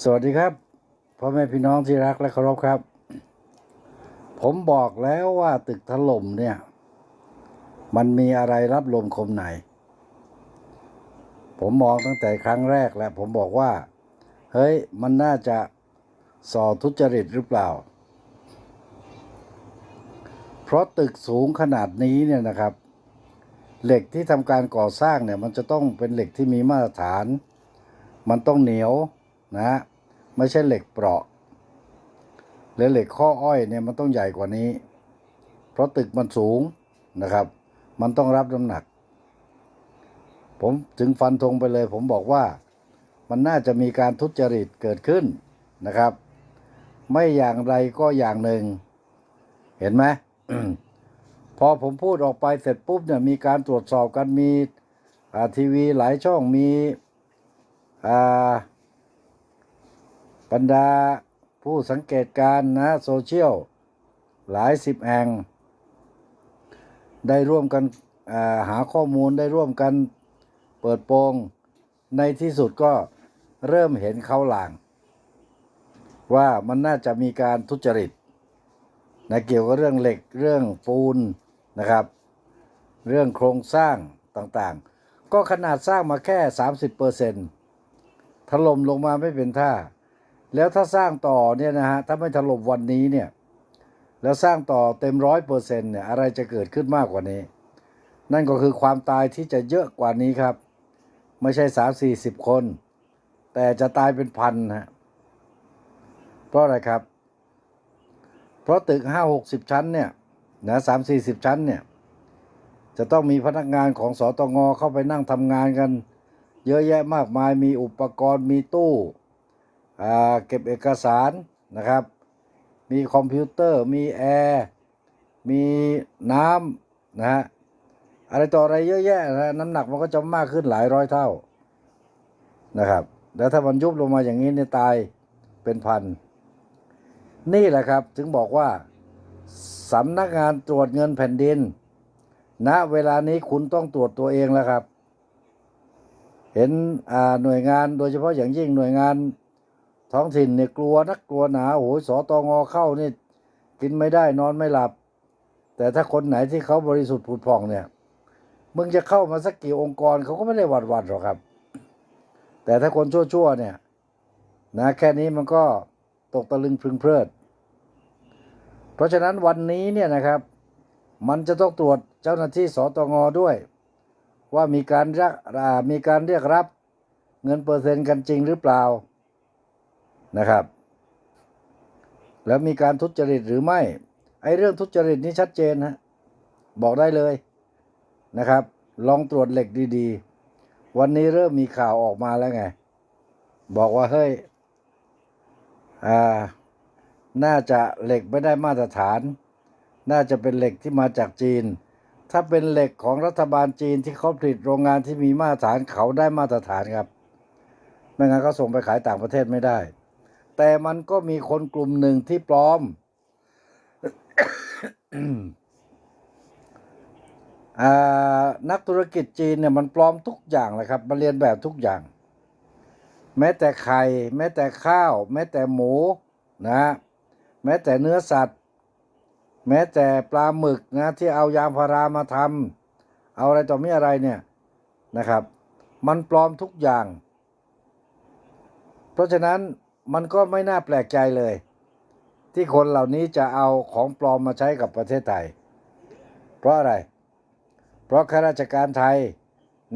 สวัสดีครับพ่อแม่พี่น้องที่รักและเคารพครับ ผมบอกแล้วว่าตึกถล่มเนี่ย มันมีอะไรรับลมคมในผมมองตั้งแต่ครั้งแรกแล้วผมบอกว่า เฮ้ย มันน่าจะส่อทุจริตหรือเปล่า เพราะตึกสูงขนาดนี้เนี่ยนะครับ เหล็กที่ทำการก่อสร้างเนี่ย มันจะต้องเป็นเหล็กที่มีมาตรฐาน มันต้องเหนียว นะฮะไม่ใช่เหล็กเปราะหรือเหล็กข้ออ้อยเนี่ยมันต้องใหญ่กว่านี้ เพราะตึกมันสูงนะครับ มันต้องรับน้ำหนัก ผมถึงฟันธงไปเลย ผมบอกว่ามันน่าจะมีการทุจริตเกิดขึ้นนะครับ ไม่อย่างไรก็อย่างหนึ่ง เห็นไหมพอผมพูดออกไปเสร็จปุ๊บเนี่ยมีการตรวจสอบกันมีทีวีหลายช่องมีอ่า บรรดาผู้สังเกตการณ์นะโซเชียล หลายสิบแห่งได้ร่วมกันาหาข้อมูลได้ร่วมกันเปิดโปง ในที่สุดก็เริ่มเห็นเขาหลาง ว่ามันน่าจะมีการทุจริตนะเกี่ยวกับเรื่องเหล็กเรื่องปูนนะครับ เรื่องโครงสร้างต่างๆ ก็ขนาดสร้างมาแค่ 30%ถล่มลงมาไม่เป็นท่า แล้วถ้าสร้างต่อเนี่ยนะฮะถ้าไม่ถล่มวันนี้เนี่ยแล้วสร้างต่อเต็มร้อยเปอร์เซ็นต์เนี่ยอะไรจะเกิดขึ้นมากกว่านี้ นั่นก็คือความตายที่จะเยอะกว่านี้ครับ ไม่ใช่สามสี่สิบคน แต่จะตายเป็นพันฮะเพราะอะไรครับ เพราะตึกห้าหกสิบชั้นเนี่ยนะสามสี่สิบชั้นเนี่ยจะต้องมีพนักงานของสตงเข้าไปนั่งทำงานกัน เยอะแยะมากมายมีอุปกรณ์มีตู้ เก็บเอกสารนะครับ มีคอมพิวเตอร์ มีแอร์ มีน้ำนะฮะ อะไรต่ออะไรเยอะแยะนะน้ำหนักมันก็จะมากขึ้นหลายร้อยเท่านะครับ แล้วถ้ามันยุบลงมาอย่างนี้เนี่ยตายเป็นพัน นี่แหละครับถึงบอกว่าสำนักงานตรวจเงินแผ่นดินณเวลานี้คุณต้องตรวจตัวเองแล้วครับ เห็นหน่วยงานโดยเฉพาะอย่างยิ่งหน่วยงาน ท้องถิ่นเนี่ยกลัวนักกลัวหนาโอ้โหสตงเข้านี่กินไม่ได้นอนไม่หลับ แต่ถ้าคนไหนที่เขาบริสุทธิ์ผุดผ่องเนี่ยมึงจะเข้ามาสักกี่องค์กรเขาก็ไม่ได้หวัดหวัดหรอกครับ แต่ถ้าคนชั่วๆเนี่ยนะแค่นี้มันก็ตกตะลึงพึงเพลิด เพราะฉะนั้นวันนี้เนี่ยนะครับ มันจะต้องตรวจเจ้าหน้าที่สตงด้วย ว่ามีการรียกมีการเรียกรับเงินเปอร์เซ็นต์กันจริงหรือเปล่า นะครับ แล้วมีการทุจริตหรือไม่ ไอ้เรื่องทุจริตนี่ชัดเจนฮะบอกได้เลยนะครับ ลองตรวจเหล็กดีๆ วันนี้เริ่มมีข่าวออกมาแล้วไง บอกว่าเฮ้ยอ่าน่าจะเหล็กไม่ได้มาตรฐาน น่าจะเป็นเหล็กที่มาจากจีน ถ้าเป็นเหล็กของรัฐบาลจีนที่เขาผลิตโรงงานที่มีมาตรฐานเขาได้มาตรฐานครับ ไม่งั้นเขาส่งไปขายต่างประเทศไม่ได้ แต่มันก็มีคนกลุ่มหนึ่งที่ปลอมอ่านักธุรกิจจีนเนี่ยมันปลอมทุกอย่างเลยครับมันเรียนแบบทุกอย่าง แม้แต่ไข่ แม้แต่ข้าว แม้แต่หมูนะฮะแม้แต่เนื้อสัตว์ แม้แต่ปลาหมึกนะที่เอายางพารามาทำเอาอะไรต่อมีอะไรเนี่ยนะครับ มันปลอมทุกอย่าง เพราะฉะนั้น มันก็ไม่น่าแปลกใจเลย ที่คนเหล่านี้จะเอาของปลอมมาใช้กับประเทศไทย เพราะอะไร เพราะข้าราชการไทย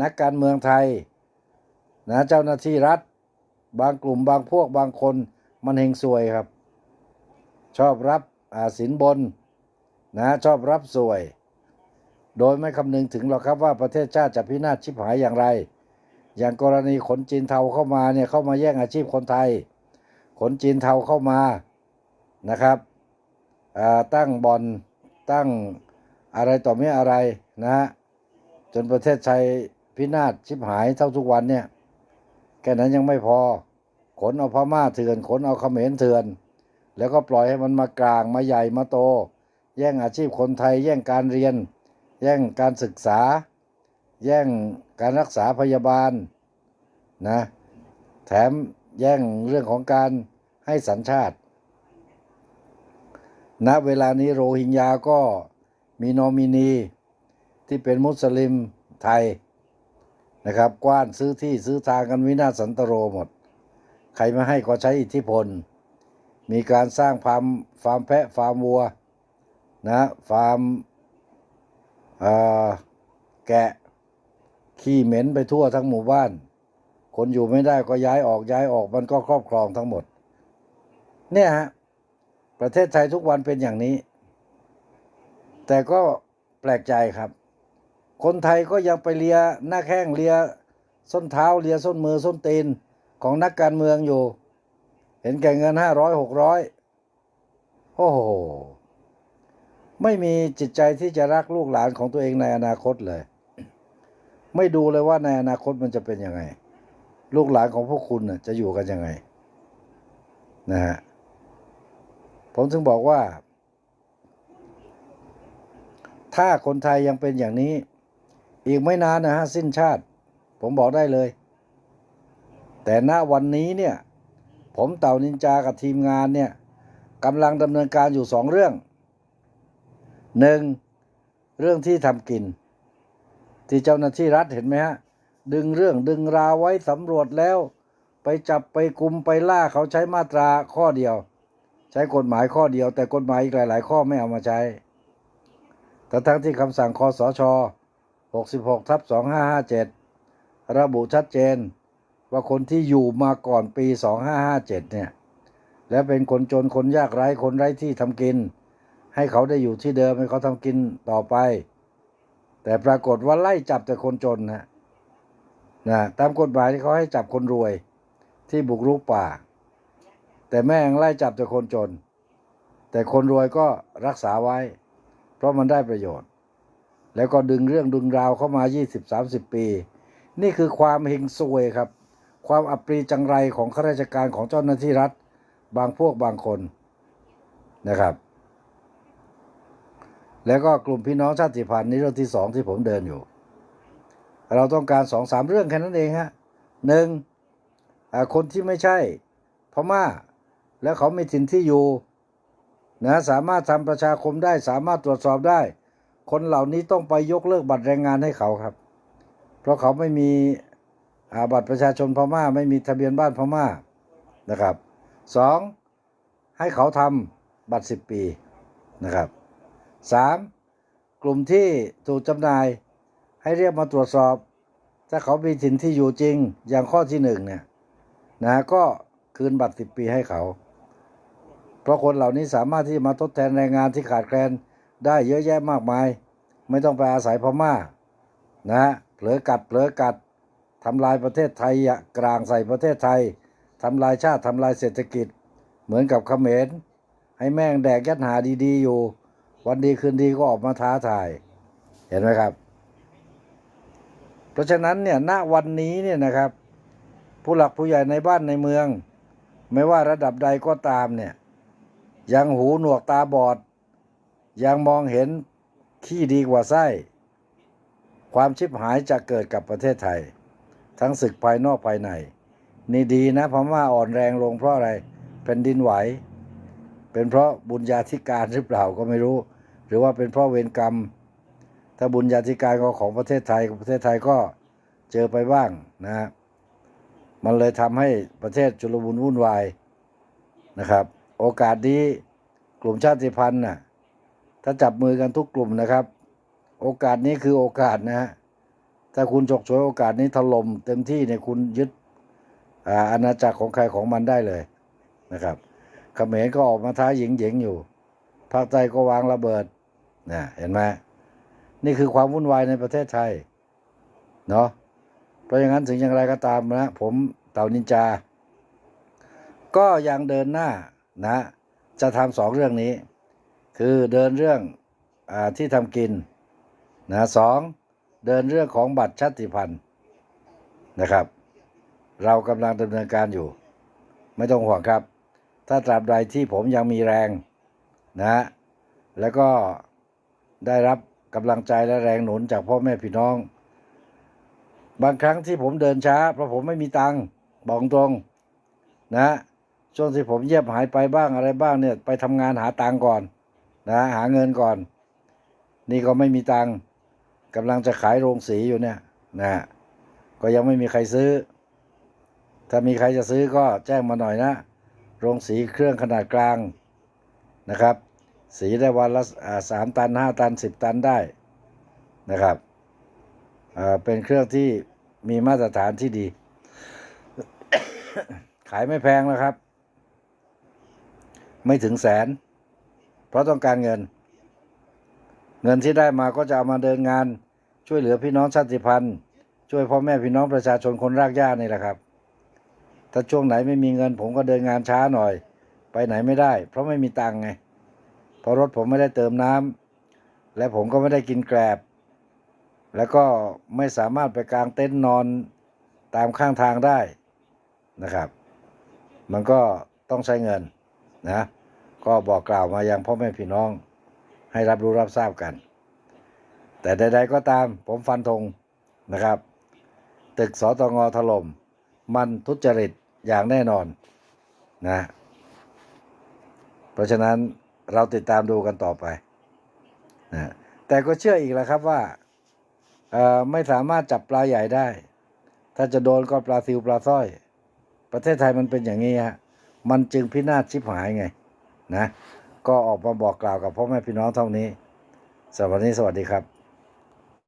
นักการเมืองไทยนะเจ้าหน้าที่รัฐ บางกลุ่มบางพวกบางคนมันเฮงซวยครับ ชอบรับอาสินบนนะชอบรับสวย โดยไม่คำนึงถึงหรอกครับว่าประเทศชาติจะพินาศชิบหายอย่างไร อย่างกรณีขนจีนเทาเข้ามาเนี่ยเข้ามาแย่งอาชีพคนไทย ขนจีนเทาเข้ามานะครับตั้งบอลตั้งอะไรต่อไม่อะไรนะฮะจนประเทศไทยพินาศชิบหายเท่าทุกวันเนี่ยแค่นั้นยังไม่พอ ขนเอาพม่าเถื่อน ขนเอาเขมรเถื่อน แล้วก็ปล่อยให้มันมากลางมาใหญ่มาโต แย่งอาชีพคนไทย แย่งการเรียน แย่งการศึกษา แย่งการรักษาพยาบาลนะแถม แย่งเรื่องของการให้สัญชาติ ณ เวลานี้โรฮิงญาก็มีนอมินีที่เป็นมุสลิมไทยนะครับ กว้านซื้อที่ซื้อทางกันวินาศสันตโรหมด ใครม่ให้ก็ใช้อิทธิพล มีการสร้างฟาร์มฟาร์มแพะฟาร์มวัวนะฟาร์มแกะ ขี้เหม็นไปทั่วทั้งหมู่บ้าน คนอยู่ไม่ได้ก็ย้ายออกย้ายออกมันก็ครอบครองทั้งหมด เนี่ยฮะประเทศไทยทุกวันเป็นอย่างนี้ แต่ก็แปลกใจครับ คนไทยก็ยังไปเลียหน้าแข้งเลียส้นเท้าเลียส้นมือส้นตีนของนักการเมืองอยู่ เห็นแก่เงินห้าร้อยหกร้อยโอ้โห ไม่มีจิตใจที่จะรักลูกหลานของตัวเองในอนาคตเลย ไม่ดูเลยว่าในอนาคตมันจะเป็นยังไง ลูกหลานของพวกคุณจะอยู่กันยังไงนะฮะผมถึงบอกว่า ถ้าคนไทยยังเป็นอย่างนี้ อีกไม่นานนะฮะสิ้นชาติ ผมบอกได้เลย แต่ณวันนี้เนี่ย ผมเต่านินจากับทีมงานเนี่ยกำลังดำเนินการอยู่สองเรื่องหนึ่งเรื่องที่ทำกิน ที่เจ้าหน้าที่รัฐเห็นไหมฮะ ดึงเรื่องดึงราวไว้สำรวจแล้ว ไปจับไปกุมไปล่าเขาใช้มาตราข้อเดียว ใช้กฎหมายข้อเดียว แต่กฎหมายอีกหลาย ๆ ข้อไม่เอามาใช้แต่ทั้งที่คำสั่งคอสช 66ทับ2557 ระบุชัดเจน ว่าคนที่อยู่มาก่อนปี 2557 เนี่ย และเป็นคนจนคนยากไร้คนไร้ที่ทำกิน ให้เขาได้อยู่ที่เดิมให้เขาทำกินต่อไป แต่ปรากฏว่าไล่จับแต่คนจนนะ นะตามกฎหมายที่เขาให้จับคนรวยที่บุกรุกป่า แต่แม่งไล่จับแต่คนจน แต่คนรวยก็รักษาไว้ เพราะมันได้ประโยชน์ แล้วก็ดึงเรื่องดึงราวเข้ามา 20-30 ปี นี่คือความเฮงซวยครับ ความอัปรีจังไรของข้าราชการของเจ้าหน้าที่รัฐ บางพวกบางคนนะครับ แล้วก็กลุ่มพี่น้องชาติพันธุ์นี่เรื่องที่สองที่ผมเดินอยู่ เราต้องการสองสามเรื่องแค่นั้นเองฮะหนึ่งคนที่ไม่ใช่พม่า แล้วเขามีถิ่นที่อยู่นะสามารถทำประชาคมได้สามารถตรวจสอบได้ คนเหล่านี้ต้องไปยกเลิกบัตรแรงงานให้เขาครับ เพราะเขาไม่มีบัตรประชาชนพม่า ไม่มีทะเบียนบ้านพม่านะครับสองให้เขาทำบัตรสิบปีนะครับสามกลุ่มที่ถูกจำหน่าย ให้เรียกมาตรวจสอบ ถ้าเขามีถิ่นที่อยู่จริง อย่างข้อที่หนึ่งเนี่ยนะก็คืนบัตรสิบปีให้เขา เพราะคนเหล่านี้สามารถที่จะมาทดแทนแรงงานที่ขาดแคลนได้เยอะแยะมากมาย ไม่ต้องไปอาศัยพม่า นะเผลอกัดเผลอกัดทำลายประเทศไทยกลางใส่ประเทศไทยทำลายชาติทำลายเศรษฐกิจ เหมือนกับเขมรให้แม่งแดกยัดหาดีๆอยู่ วันดีคืนดีก็ออกมาท้าทาย เห็นไหมครับ เพราะฉะนั้นเนี่ยณวันนี้เนี่ยนะครับ ผู้หลักผู้ใหญ่ในบ้านในเมือง ไม่ว่าระดับใดก็ตามเนี่ย ยังหูหนวกตาบอด ยังมองเห็นขี้ดีกว่าไส้ ความชิบหายจะเกิดกับประเทศไทย ทั้งศึกภายนอกภายใน นี่ดีนะพม่าอ่อนแรงลงเพราะอะไรแผ่นดินไหว เป็นเพราะบุญญาธิการหรือเปล่าก็ไม่รู้ หรือว่าเป็นเพราะเวรกรรม ถ้าบุญญาธิการก็ของประเทศไทยประเทศไทยก็เจอไปบ้างนะฮะมันเลยทำให้ประเทศจุลมุนวุ่นวายนะครับ โอกาสนี้กลุ่มชาติพันธุ์น่ะถ้าจับมือกันทุกกลุ่มนะครับ โอกาสนี้คือโอกาสนะฮะถ้าคุณฉกฉวยโอกาสนี้ถล่มเต็มที่เนี่ยคุณยึดอาอาณาจักรของใครของมันได้เลยนะครับเขมรก็ออกมาท้าหญิงหญิงอยู่ภาคใต้ก็วางระเบิดนะเห็นไหม นี่คือความวุ่นวายในประเทศไทย เนาะเพราะอย่างนั้นถึงอย่างไรก็ตามนะ ผมเต่านินจา ก็ยังเดินหน้านะ จะทำสองเรื่องนี้ คือเดินเรื่องอที่ทำกินนะสองเดินเรื่องของบัตรชาติพันธุ์นะครับ เรากำลังดำเนินการอยู่ ไม่ต้องห่วงครับ ถ้าตราบใดที่ผมยังมีแรงนะ แล้วก็ได้รับ กำลังใจและแรงหนุนจากพ่อแม่พี่น้อง บางครั้งที่ผมเดินช้า เพราะผมไม่มีตังค์บอกตรงนะช่วงที่ผมเยียบหายไปบ้างอะไรบ้างเนี่ย ไปทำงานหาตังค์ก่อนนะหาเงินก่อน นี่ก็ไม่มีตังค์กำลังจะขายโรงสีอยู่เนี่ยนะก็ยังไม่มีใครซื้อ ถ้ามีใครจะซื้อก็แจ้งมาหน่อยนะ โรงสีเครื่องขนาดกลางนะครับ สีได้วันละสามตันห้าตันสิบตันได้นะครับเป็นเครื่องที่มีมาตรฐานที่ดี ขายไม่แพงนะครับ ไม่ถึงแสน เพราะต้องการเงิน เงินที่ได้มาก็จะเอามาเดินงาน ช่วยเหลือพี่น้องชาติพันธุ์ ช่วยพ่อแม่พี่น้องประชาชนคนรากหญ้านี่แหละครับ ถ้าช่วงไหนไม่มีเงิน ผมก็เดินงานช้าหน่อย ไปไหนไม่ได้ เพราะไม่มีตังค์ไง ราะรถผมไม่ได้เติมน้ำและผมก็ไม่ได้กินแกลบ แล้วก็ไม่สามารถไปกางเต็นท์นอนตามข้างทางได้นะครับ มันก็ต้องใช้เงินนะก็บอกกล่าวมายังพ่อแม่พี่น้องให้รับรู้รับทราบกัน แต่ใด ๆ ก็ตามผมฟันธงนะครับ ตึกสตงถล่มมันทุจริตอย่างแน่นอนนะ เพราะฉะนั้น เราติดตามดูกันต่อไปนะแต่ก็เชื่ออีกแล้วครับว่าไม่สามารถจับปลาใหญ่ได้ ถ้าจะโดนก็ปลาซิวปลาสร้อย ประเทศไทยมันเป็นอย่างนี้ฮะมันจึงพินาศชิบหายไงนะก็ออกมาบอกกล่าวกับพ่อแม่พี่น้องเท่านี้สวัสดีสวัสดีครับ